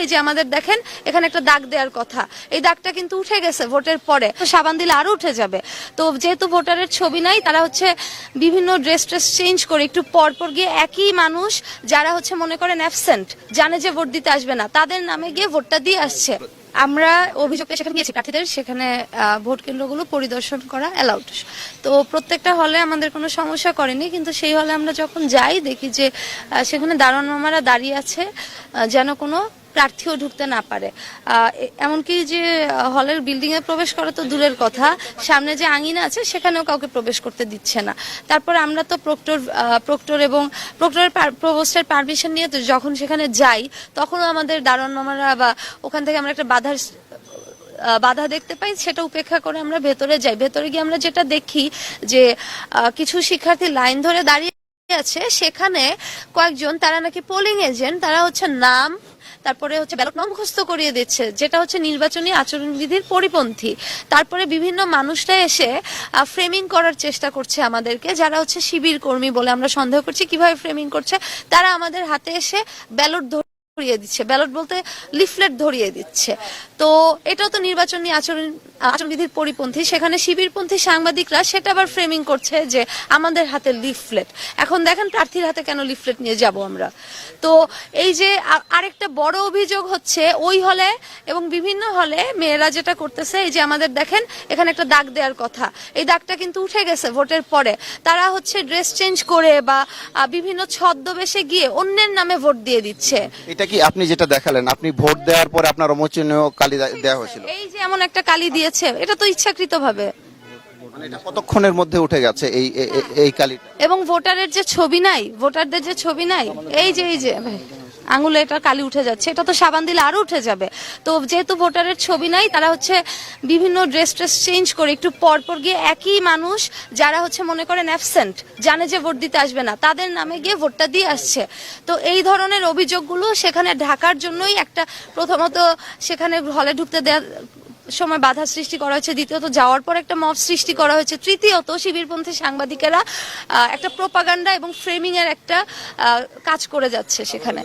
এই যে আমাদের দেখেন, এখানে একটা দাগ দেওয়ার কথা। এই দাগটা কিন্তু উঠে গেছে ভোটের পরে। তো সাবান দিলে আরও উঠে যাবে। তো যেহেতু ভোটারের ছবি নাই, তারা হচ্ছে বিভিন্ন ড্রেস ট্রেস চেঞ্জ করে একটু পর পর গিয়ে একই মানুষ, যারা হচ্ছে মনে করেন অ্যাবসেন্ট জানে যে ভোট দিতে আসবে না, তাদের নামে গিয়ে ভোটটা দিয়ে আসছে। আমরা অভিযোগ সেখানে গিয়েছি প্রার্থীদের, সেখানে ভোট কেন্দ্রগুলো পরিদর্শন করা অ্যালাউড তো প্রত্যেকটা হলে আমাদের কোনো সমস্যা করেনি, কিন্তু সেই হলে আমরা যখন যাই, দেখি যে সেখানে দারোয়ান মামারা দাঁড়িয়ে আছে যেন কোনো প্রার্থীও ঢুকতে না পারে। এমনকি যে হলের বিল্ডিং এ প্রবেশ করা তো দূরের কথা, সামনে যে আঙিনা আছে, সেখানেও কাউকে প্রবেশ করতে দিচ্ছে না। তারপর আমরা তো প্রক্টর প্রক্টর এবং প্রক্টরের প্রভোস্টের পারমিশন নিয়ে তো যখন সেখানে যাই, তখনও আমাদের দারোয়ান মামারা বা ওখান থেকে আমরা একটা বাধার বাধা দেখতে পাই, সেটা উপেক্ষা করে আমরা ভেতরে যাই। ভেতরে গিয়ে আমরা যেটা দেখি যে কিছু শিক্ষার্থী লাইন ধরে দাঁড়িয়ে আছে। সেখানে কয়েকজন, তারা নাকি পোলিং এজেন্ট তারা হচ্ছে নাম তারপরে হচ্ছে ব্যালট নাম মুখস্থ করিয়ে দিচ্ছে, যেটা হচ্ছে নির্বাচনী আচরণবিধির পরিপন্থী। তারপরে বিভিন্ন মানুষরা এসে ফ্রেমিং করার চেষ্টা করছে আমাদেরকে, যারা হচ্ছে শিবির কর্মী বলে আমরা সন্দেহ করছি কীভাবে ফ্রেমিং করছে, তারা আমাদের হাতে এসে ব্যালট ধরিয়ে দিচ্ছে ব্যালট বলতে লিফলেট ধরিয়ে দিচ্ছে। তো এটাও তো নির্বাচনী আচরণ, আচরণবিধির পরিপন্থী। সেখানে শিবিরপন্থী সাংবাদিকরা সেটা আবার ফ্রেমিং করছে যে আমাদের হাতে লিফলেট এখন দেখেন প্রার্থীর হাতে কেন লিফলেট নিয়ে যাব আমরা। তো এই যে আরেকটা বড় অভিযোগ হচ্ছে, ওই হলে এবং বিভিন্ন হলে মেয়েরা যেটা করতেছে, এই যে আমাদের দেখেন, এখানে একটা দাগ দেওয়ার কথা। এই দাগটা কিন্তু উঠে গেছে ভোটের পরে। তারা হচ্ছে ড্রেস চেঞ্জ করে বা বিভিন্ন ছদ্মবেশে গিয়ে অন্যের নামে ভোট দিয়ে দিচ্ছে। এটা কি আপনি যেটা দেখালেন আপনি ভোট দেওয়ার পরে আপনার অমোচনীয় কালি দেওয়া হয়েছিল? এই যে এমন একটা কালি দিয়েছে এটা তো ইচ্ছাকৃত ভাবে মানে এটা কতক্ষণের মধ্যে উঠে গেছে এই এই- এই- এই কালিটা? এবং ভোটারের যে ছবি নাই ভোটারদের যে ছবি নাই এই যে এই যে ভাই, আঙুলে এটা কালি উঠে যাচ্ছে। এটা তো সাবান দিলে আরও উঠে যাবে। তো যেহেতু ভোটারের ছবি নাই, তারা হচ্ছে বিভিন্ন ড্রেস ট্রেস চেঞ্জ করে একটু পর পর গিয়ে একই মানুষ যারা হচ্ছে মনে করেন অ্যাবসেন্ট জানে যে ভোট দিতে আসবে না, তাদের নামে গিয়ে ভোটটা দিয়ে আসছে। তো এই ধরনের অভিযোগগুলো সেখানে ঢাকার জন্যই একটা প্রথমত সেখানে হলে ঢুকতে দেওয়ার সময় বাধা সৃষ্টি করা হয়েছে, দ্বিতীয়ত যাওয়ার পর একটা মব সৃষ্টি করা হয়েছে, তৃতীয়ত শিবিরপন্থী সাংবাদিকেরা একটা প্রোপাগান্ডা এবং ফ্রেমিং এর একটা কাজ করে যাচ্ছে সেখানে।